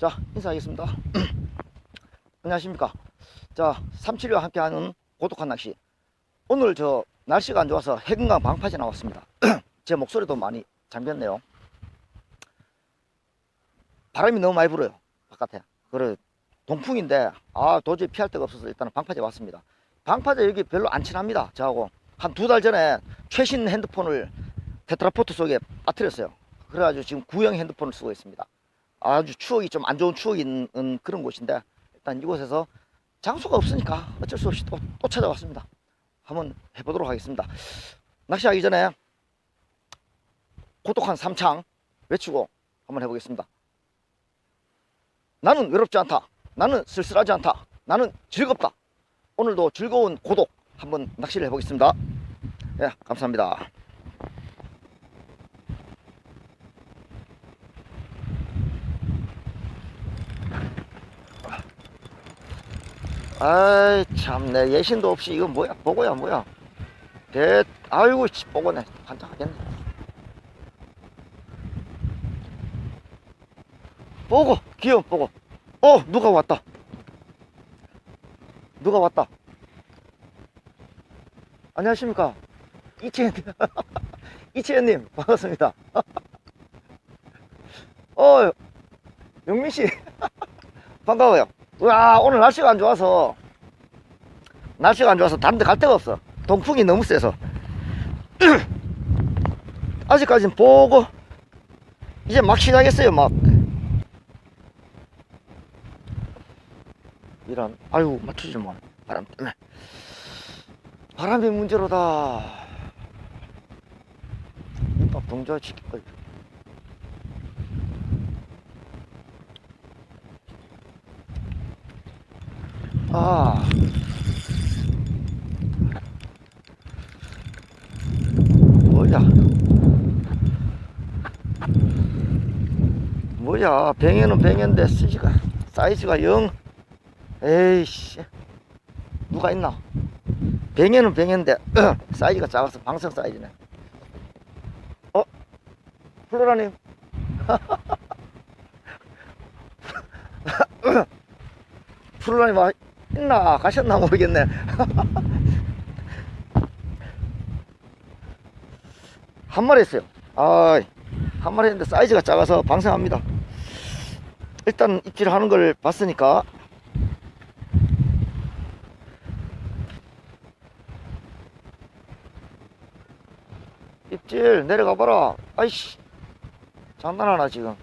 자, 인사하겠습니다. 안녕하십니까. 자, 삼칠이와 함께하는 고독한 낚시. 오늘 저 날씨가 안 좋아서 해금강 방파제 나왔습니다. 제 목소리도 많이 잠겼네요. 바람이 너무 많이 불어요. 바깥에. 그래, 동풍인데, 아, 도저히 피할 데가 없어서 일단은 방파제 왔습니다. 방파제 여기 별로 안 친합니다. 저하고. 한 두 달 전에 최신 핸드폰을 테트라포트 속에 빠뜨렸어요. 그래가지고 지금 구형 핸드폰을 쓰고 있습니다. 아주 추억이 좀 안 좋은 추억이 있는 그런 곳인데 일단 이곳에서 장소가 없으니까 어쩔 수 없이 또, 또 찾아왔습니다. 한번 해보도록 하겠습니다. 낚시하기 전에 고독한 삼창 외치고 한번 해보겠습니다. 나는 외롭지 않다. 나는 쓸쓸하지 않다. 나는 즐겁다. 오늘도 즐거운 고독 한번 낚시를 해보겠습니다. 예, 감사합니다. 아이 참 내 예신도 없이 이거 뭐야? 보고야 뭐야? 대 아이고 씨 보고네. 반짝하겠네. 보고 귀여운 보고. 어 누가 왔다. 누가 왔다. 안녕하십니까. 이채연님. 이채연님 반갑습니다. 어 영민씨. 반가워요 와 오늘 날씨가 안 좋아서 날씨가 안 좋아서 데갈 데가 없어. 동풍이 너무 세서. 아직까진 보고 이제 막 시작했어요 막. 이런 아유 맞추지 마. 바람 때문에. 바람이 문제로다. 이밥 동조 시킬 아. 뭐야. 뭐야. 뱅에는 뱅인데 사이즈가, 사이즈가 영. 에이씨. 누가 있나? 뱅에는 뱅인데 사이즈가 작아서 방생 사이즈네. 어? 플로라님. 프로라님 와 있나? 가셨나 모르겠네. 한 마리 했어요. 아 한 마리 했는데 사이즈가 작아서 방생합니다. 일단 입질 하는 걸 봤으니까. 입질 내려가 봐라. 아이씨 장난하나 지금.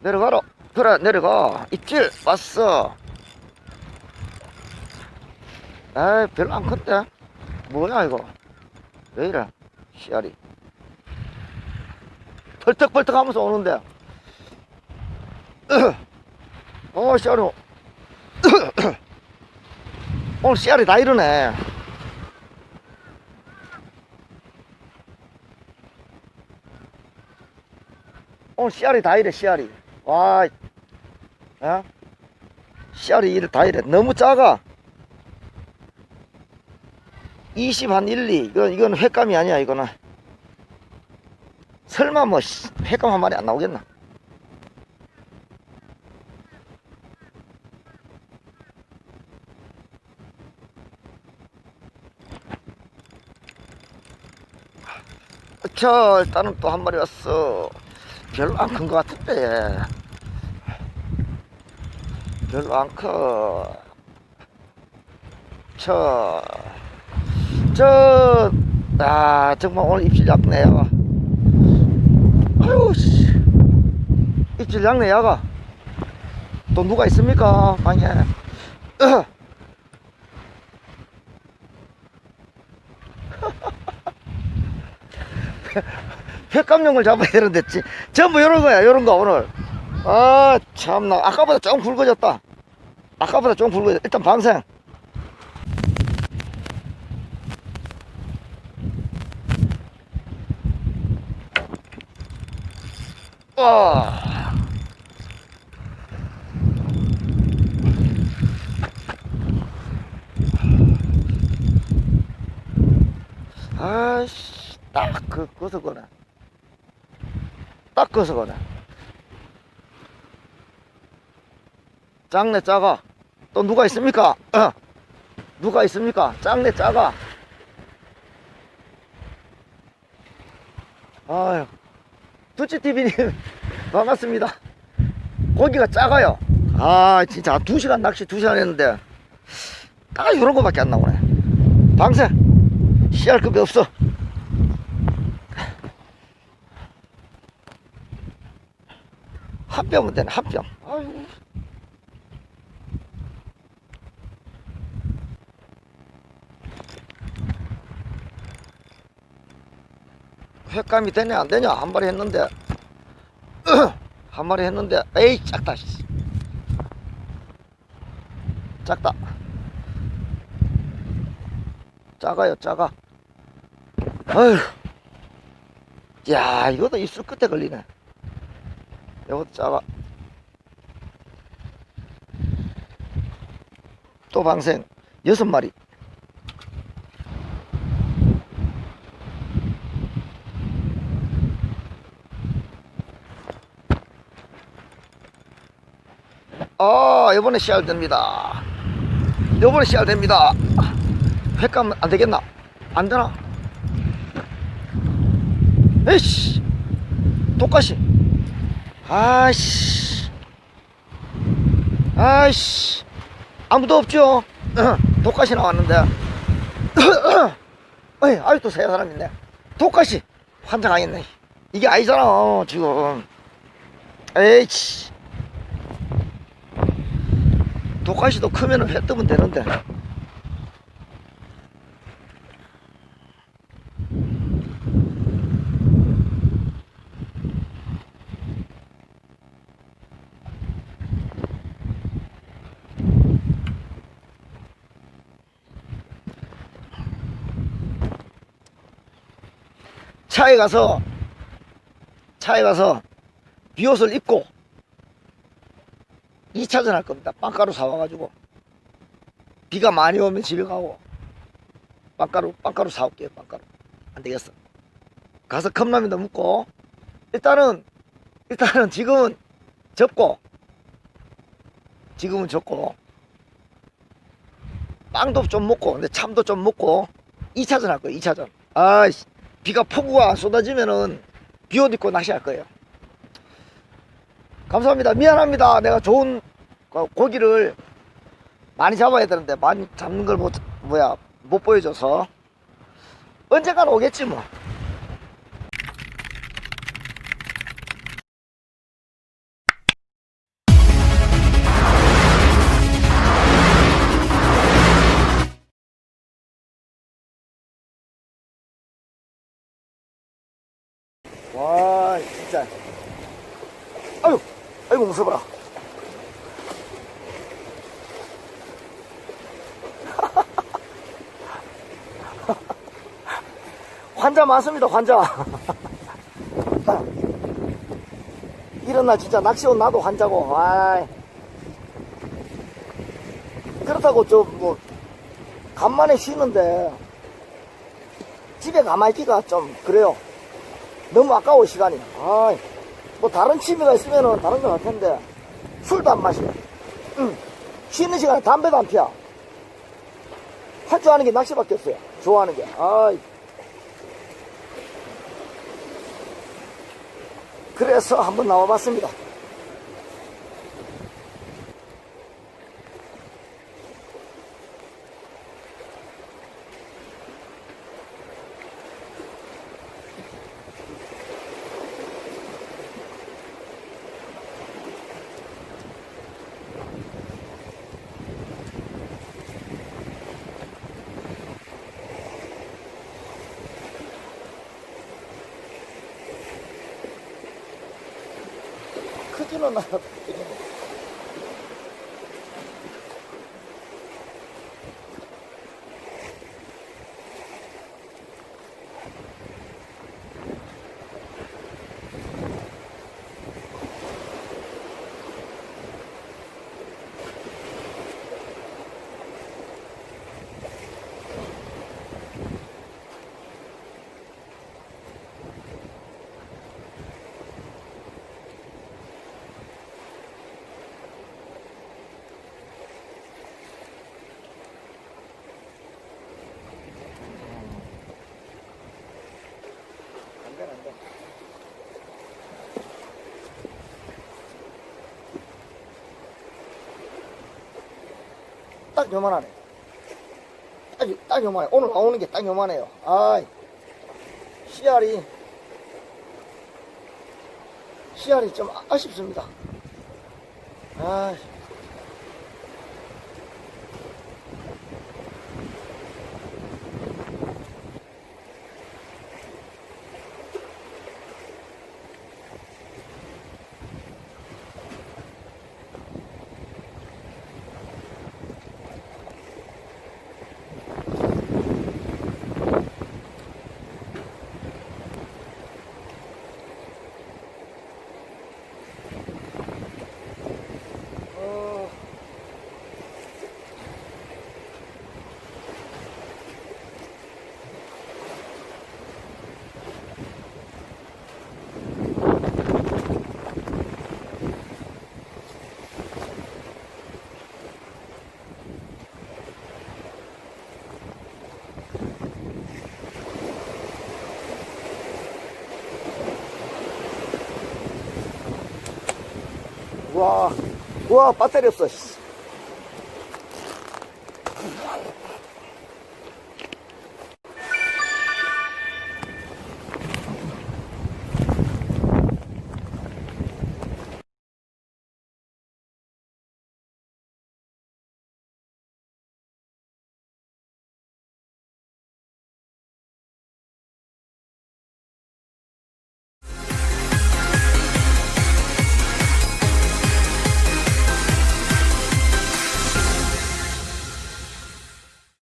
내려가라. 그래 내려가. 입질 왔어 에이 별로 안 컸대 뭐야 이거? 왜 이래? 씨알이. 펄떡펄떡 하면서 오는데. 어 씨알이. 오늘 씨알이 다 이러네. 오늘 씨알이 다 이래 씨알이. 와 어? 씨알이 이래 다 이래. 너무 작아 20 한 1, 2 이거, 이건 횟감이 아니야 이거는. 설마 뭐 씨, 횟감 한 마리 안 나오겠나? 저 일단은 또 한 마리 왔어. 별로 안 큰 것 같은데. 별로 안 커. 저, 저, 아, 정말 오늘 입질 약네요. 아유, 씨. 입질 약네, 야가. 또 누가 있습니까, 방에? 횟감용을 잡아야 되는데, 지- 전부 요런 거야, 요런 거, 오늘. 아, 참나. 아까보다 조금 굵어졌다. 아까보다 좀 굵어졌다. 일단 방생. 와. 아이씨, 딱 그, 거서 거네. 딱 거서 거네. 작네 작아 또 누가 있습니까 어. 누가 있습니까 작네 작아 아유 두치TV님 반갑습니다. 고기가 작아요. 아 진짜 한 2시간 낚시 2시간 했는데 딱 이런 거밖에 안 나오네. 방생 씨알 급이 없어. 한 뼘은 되네 한뼘 아유 횟감이 되냐 안 되냐 한 마리 했는데. 한 마리 했는데 에이 작다 씨. 작다. 작아요 작아. 아휴. 야 이것도 입술 끝에 걸리네. 이것도 작아. 또 방생. 여섯 마리 아 이번에 씨알 됩니다. 이번에 씨알 됩니다. 횟감 안 되겠나? 안 되나? 에이씨. 똑같이. 아이씨. 아이씨. 아무도 없죠? 독가시 나왔는데. 어이 아직도 세 사람 있네. 독가시 환장하겠네. 이게 아니잖아 지금. 에이씨 독가시도 크면은 회 뜨면 되는데. 차에 가서 차에 가서 비옷을 입고 2차전 할 겁니다. 빵가루 사와가지고 비가 많이 오면 집에 가고 빵가루 빵가루 사올게요. 빵가루 안 되겠어. 가서 컵라면도 먹고 일단은 일단은 지금은 접고 지금은 접고 빵도 좀 먹고 근데 참도 좀 먹고 2차전 할 거예요. 2차전. 아이씨 비가 폭우가 쏟아지면은 비 옷 입고 낚시할 거예요. 감사합니다. 미안합니다. 내가 좋은 고- 고기를 많이 잡아야 되는데 많이 잡는 걸 못, 뭐야, 못 보여줘서 언젠간 오겠지 뭐. 환자 많습니다, 환자. 날 진짜 낚시 온 나도 환자고, 아이. 그렇다고 좀, 뭐, 간만에 쉬는데, 집에 가만히 있기가 좀, 그래요. 너무 아까워, 시간이. 아이. 뭐 다른 취미가 있으면은 다른 거 할 텐데 술도 안 마셔. 응. 쉬는 시간에 담배도 안 피워. 할줄 아는 게 낚시밖에 없어요. 좋아하는 게. 아이. 그래서 한번 나와봤습니다. 크지는 않아도 되겠 딱 요만하네. 딱, 요- 딱 요만해. 오늘 나오는 게 딱 요만해요. 아, 씨알이, 씨알이 좀 아- 아쉽습니다. 아, 어, 와, 와, 배터리 없어. 씨.